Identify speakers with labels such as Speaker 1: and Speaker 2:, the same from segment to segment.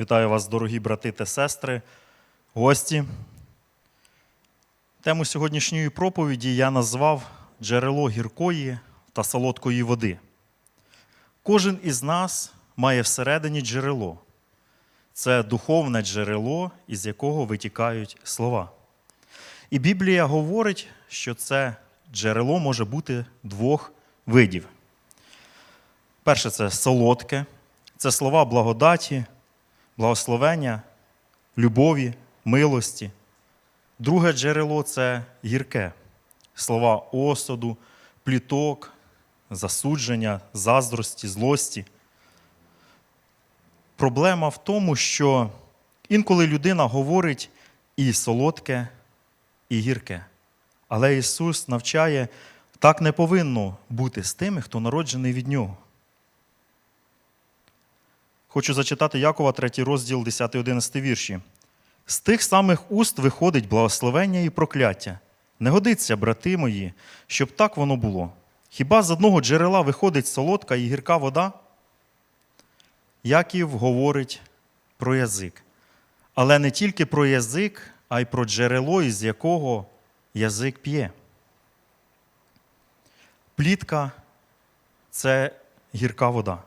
Speaker 1: Вітаю вас, дорогі брати та сестри, гості. Тему сьогоднішньої проповіді я назвав джерело гіркої та солодкої води. Кожен із нас має всередині джерело. Це духовне джерело, із якого витікають слова. І Біблія говорить, що це джерело може бути двох видів. Перше це солодке, це слова благодаті, благословення, любові, милості. Друге джерело це гірке, слова осуду, пліток, засудження, заздрості, злості. Проблема в тому, що інколи людина говорить і солодке, і гірке. Але Ісус навчає, так не повинно бути з тими, хто народжений від Нього. Хочу зачитати Якова, 3 розділ, 10-11 вірші. З тих самих уст виходить благословення і прокляття. Не годиться, брати мої, щоб так воно було. Хіба з одного джерела виходить солодка і гірка вода? Яків говорить про язик. Але не тільки про язик, а й про джерело, із якого язик п'є. Плітка це гірка вода.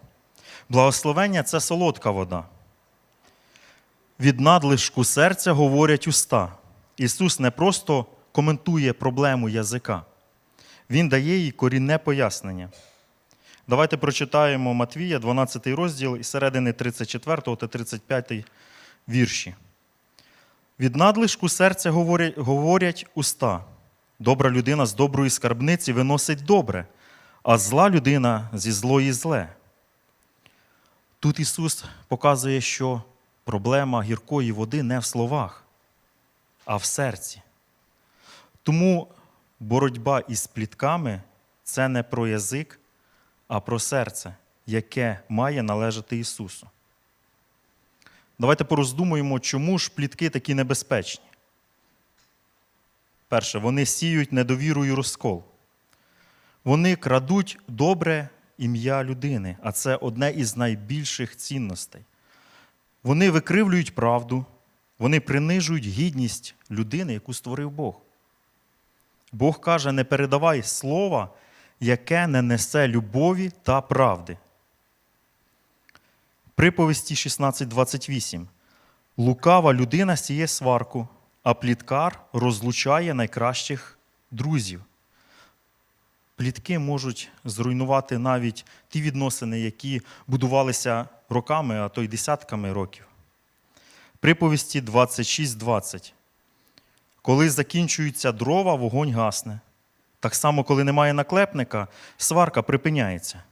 Speaker 1: Благословення це солодка вода. Від надлишку серця говорять уста. Ісус не просто коментує проблему язика, Він дає їй корінне пояснення. Давайте прочитаємо Матвія, 12 розділ і середини 34 та 35 вірші. Від надлишку серця говорять уста. Добра людина з доброї скарбниці виносить добре, а зла людина зі злої зле. Тут Ісус показує, що проблема гіркої води не в словах, а в серці. Тому боротьба із плітками це не про язик, а про серце, яке має належати Ісусу. Давайте пороздумуємо, чому ж плітки такі небезпечні. Перше, вони сіють недовіру і розкол. Вони крадуть добре ім'я людини, а це одне із найбільших цінностей. Вони викривлюють правду, вони принижують гідність людини, яку створив Бог. Бог каже: не передавай слова, яке не несе любові та правди. Приповісті 16.28. Лукава людина сіє сварку, а пліткар розлучає найкращих друзів. Плітки можуть зруйнувати навіть ті відносини, які будувалися роками, а то й десятками років. Приповісті 26.20. Коли закінчуються дрова, вогонь гасне. Так само, коли немає наклепника, сварка припиняється.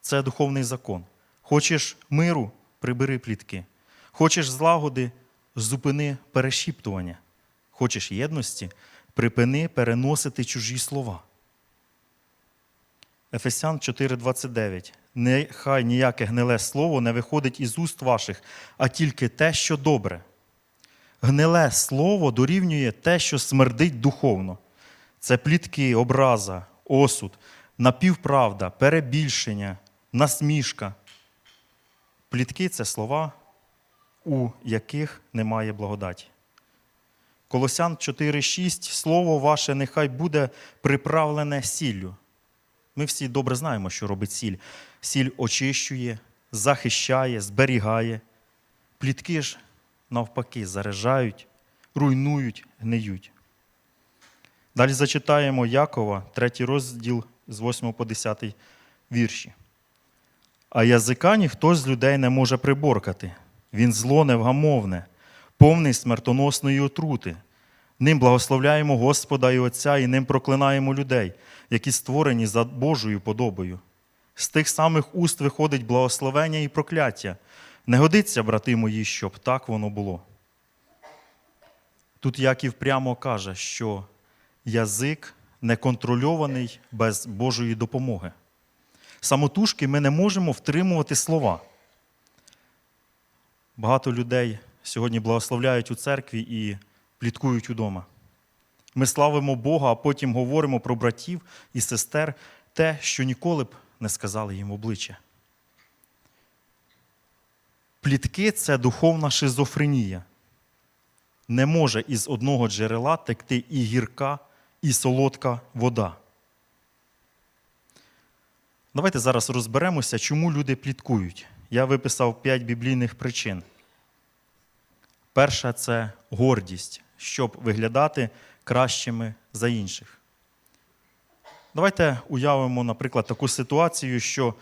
Speaker 1: Це духовний закон. Хочеш миру, прибери плітки. Хочеш злагоди, зупини перешіптування. Хочеш єдності, припини переносити чужі слова. Ефесян 4:29. Нехай ніяке гниле слово не виходить із уст ваших, а тільки те, що добре. Гниле слово дорівнює те, що смердить духовно. Це плітки, образа, осуд, напівправда, перебільшення, насмішка. Плітки це слова, у яких немає благодаті. Колосян 4:6 Слово ваше нехай буде приправлене сіллю. Ми всі добре знаємо, що робить сіль. Сіль очищує, захищає, зберігає. Плітки ж, навпаки, заряджають, руйнують, гниють. Далі зачитаємо Якова, третій розділ з 8 по 10 вірші. А язика ніхто з людей не може приборкати. Він зло невгамовне, повний смертоносної отрути. Ним благословляємо Господа і Отця, і ним проклинаємо людей, які створені за Божою подобою. З тих самих уст виходить благословення і прокляття. Не годиться, брати мої, щоб так воно було. Тут Яків прямо каже, що язик неконтрольований без Божої допомоги. Самотужки ми не можемо втримувати слова. Багато людей сьогодні благословляють у церкві і пліткують удома. Ми славимо Бога, а потім говоримо про братів і сестер те, що ніколи б не сказали їм обличчя. Плітки це духовна шизофренія. Не може із одного джерела текти і гірка, і солодка вода. Давайте зараз розберемося, чому люди пліткують. Я виписав п'ять біблійних причин. Перша це гордість, щоб виглядати кращими за інших. Давайте уявимо, наприклад, таку ситуацію, що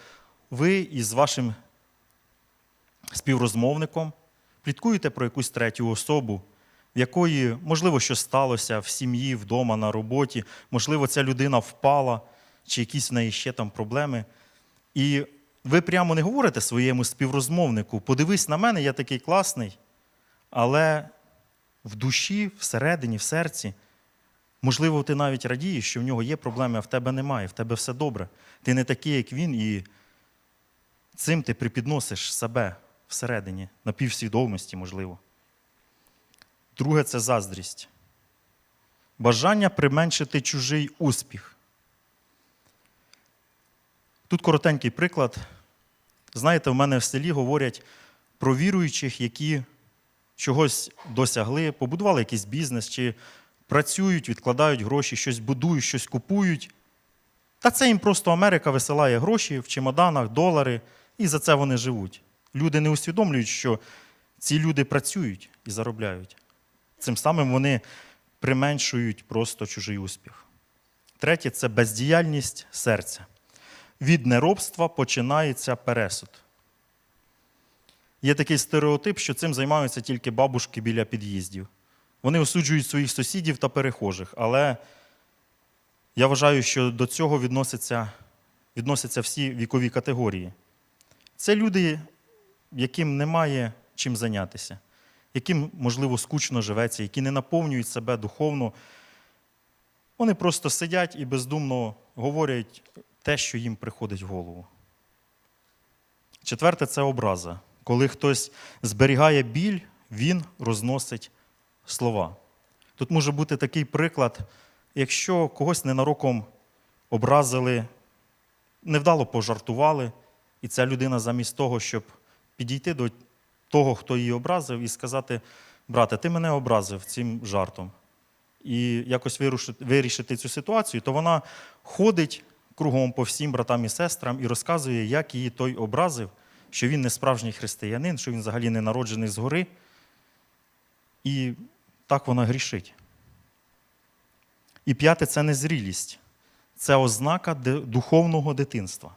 Speaker 1: ви із вашим співрозмовником пліткуєте про якусь третю особу, в якої, можливо, щось сталося в сім'ї, вдома, на роботі, можливо, ця людина впала, чи якісь в неї ще там проблеми. І ви прямо не говорите своєму співрозмовнику, подивись на мене, я такий класний, але в душі, всередині, в серці, можливо, ти навіть радієш, що в нього є проблеми, а в тебе немає, в тебе все добре. Ти не такий, як він, і цим ти припідносиш себе всередині, на півсвідомості, можливо. Друге це заздрість. Бажання применшити чужий успіх. Тут коротенький приклад. Знаєте, в мене в селі говорять про віруючих, які чогось досягли, побудували якийсь бізнес, чи працюють, відкладають гроші, щось будують, щось купують. Та це їм просто Америка висилає гроші в чемоданах, долари, і за це вони живуть. Люди не усвідомлюють, що ці люди працюють і заробляють. Цим самим вони применшують просто чужий успіх. Третє це бездіяльність серця. Від неробства починається пересуд. Є такий стереотип, що цим займаються тільки бабушки біля під'їздів. Вони осуджують своїх сусідів та перехожих, але я вважаю, що до цього відносяться, відносяться всі вікові категорії. Це люди, яким немає чим зайнятися, яким, можливо, скучно живеться, які не наповнюють себе духовно. Вони просто сидять і бездумно говорять те, що їм приходить в голову. Четверте це образа. Коли хтось зберігає біль, він розносить слова. Тут може бути такий приклад, якщо когось ненароком образили, невдало пожартували, і ця людина замість того, щоб підійти до того, хто її образив, і сказати: брате, ти мене образив цим жартом, і якось вирушити- вирішити цю ситуацію, то вона ходить кругом по всім братам і сестрам і розказує, як її той образив, що він не справжній християнин, що він взагалі не народжений згори. І так вона грішить. І п'яте це незрілість. Це ознака духовного дитинства.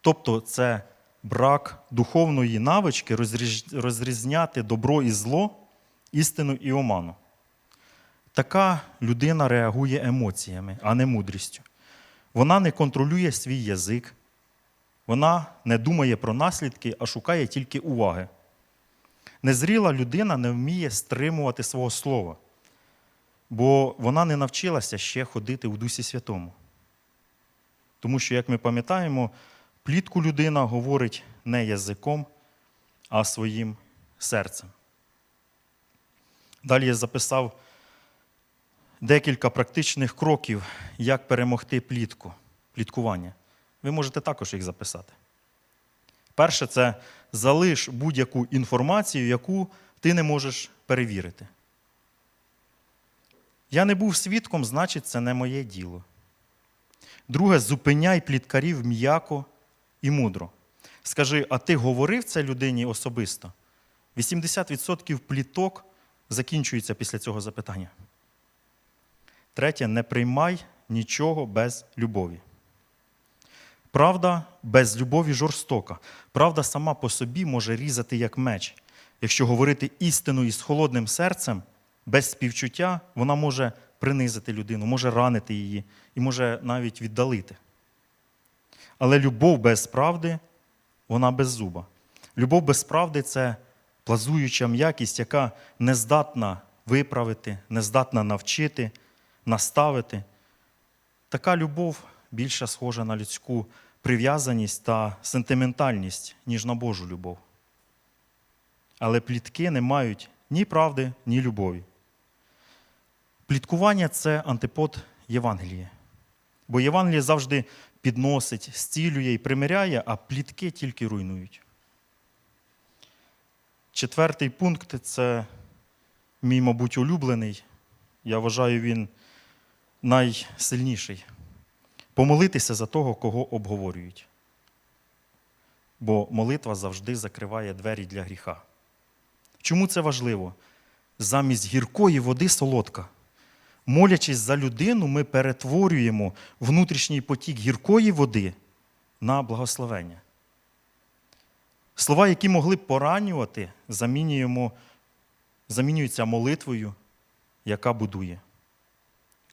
Speaker 1: Тобто це брак духовної навички розрізняти добро і зло, істину і оману. Така людина реагує емоціями, а не мудрістю. Вона не контролює свій язик, вона не думає про наслідки, а шукає тільки уваги. Незріла людина не вміє стримувати свого слова, бо вона не навчилася ще ходити в Дусі Святому. Тому що, як ми пам'ятаємо, плітку людина говорить не язиком, а своїм серцем. Далі я записав декілька практичних кроків, як перемогти плітку, пліткування. Ви можете також їх записати. Перше, це залиш будь-яку інформацію, яку ти не можеш перевірити. Я не був свідком, значить, це не моє діло. Друге, зупиняй пліткарів м'яко і мудро. Скажи, а ти говорив це людині особисто? 80% пліток закінчується після цього запитання. Третє, не приймай нічого без любові. Правда без любові жорстока. Правда сама по собі може різати як меч. Якщо говорити істину із холодним серцем, без співчуття, вона може принизити людину, може ранити її і може навіть віддалити. Але любов без правди, вона без зуба. Любов без правди це плазуюча м'якість, яка не здатна виправити, не здатна навчити, наставити. Така любов більше схожа на людську прив'язаність та сентиментальність, ніж на Божу любов. Але плітки не мають ні правди, ні любові. Пліткування це антипод Євангелія. Бо Євангеліє завжди підносить, зцілює і примиряє, а плітки тільки руйнують. Четвертий пункт це мій, мабуть, улюблений. Я вважаю, він найсильніший. Помолитися за того, кого обговорюють. Бо молитва завжди закриває двері для гріха. Чому це важливо? Замість гіркої води солодка. Молячись за людину, ми перетворюємо внутрішній потік гіркої води на благословення. Слова, які могли б поранювати, замінюємо, замінюються молитвою, яка будує.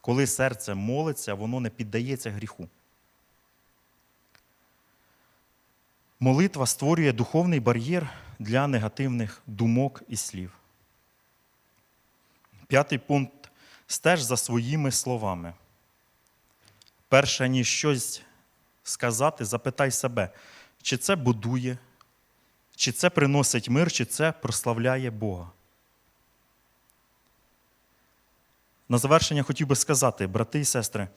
Speaker 1: Коли серце молиться, воно не піддається гріху. Молитва створює духовний бар'єр для негативних думок і слів. П'ятий пункт стеж за своїми словами. Перше, ніж щось сказати, запитай себе, чи це будує, чи це приносить мир, чи це прославляє Бога. На завершення хотів би сказати, брати і сестри,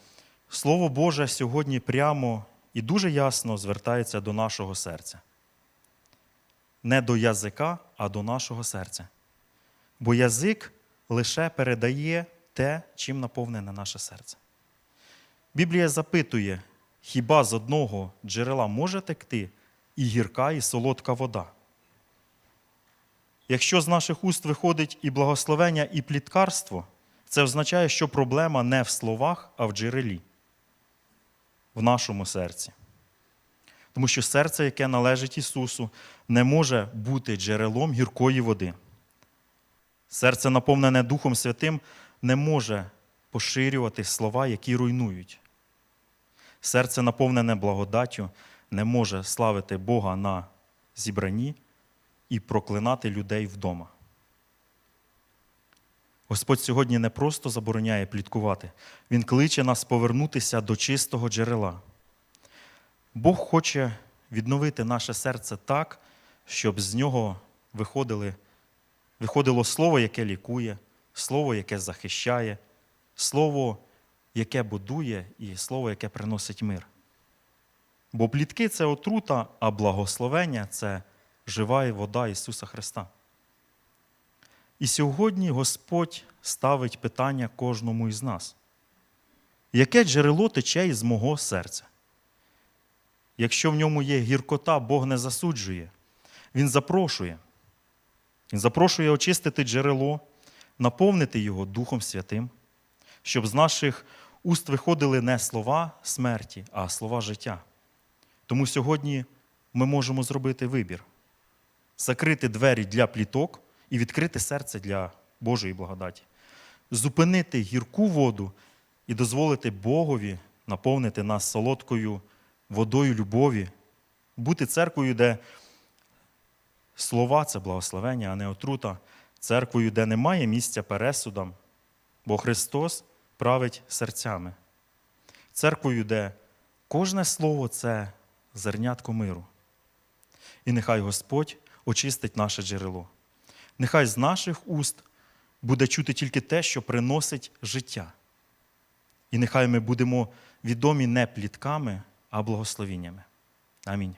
Speaker 1: Слово Боже сьогодні прямо і дуже ясно звертається до нашого серця. Не до язика, а до нашого серця. Бо язик лише передає те, чим наповнене наше серце. Біблія запитує, хіба з одного джерела може текти і гірка, і солодка вода? Якщо з наших уст виходить і благословення, і пліткарство, це означає, що проблема не в словах, а в джерелі, в нашому серці. Тому що серце, яке належить Ісусу, не може бути джерелом гіркої води. Серце, наповнене Духом Святим, не може поширювати слова, які руйнують. Серце, наповнене благодаттю, не може славити Бога на зібранні і проклинати людей вдома. Господь сьогодні не просто забороняє пліткувати, Він кличе нас повернутися до чистого джерела. Бог хоче відновити наше серце так, щоб з нього виходили, виходило слово, яке лікує, слово, яке захищає, слово, яке будує, і слово, яке приносить мир. Бо плітки це отрута, а благословення це жива вода Ісуса Христа. І сьогодні Господь ставить питання кожному із нас. Яке джерело тече із мого серця? Якщо в ньому є гіркота, Бог не засуджує, Він запрошує. Він запрошує очистити джерело, наповнити його Духом Святим, щоб з наших уст виходили не слова смерті, а слова життя. Тому сьогодні ми можемо зробити вибір, закрити двері для пліток і відкрити серце для Божої благодаті, зупинити гірку воду і дозволити Богові наповнити нас солодкою водою любові, бути церквою, де слова це благословення, а не отрута, церквою, де немає місця пересудам, бо Христос править серцями, церквою, де кожне слово це зернятко миру. І нехай Господь очистить наше джерело. Нехай з наших уст буде чути тільки те, що приносить життя. І нехай ми будемо відомі не плітками, а благословіннями. Амінь.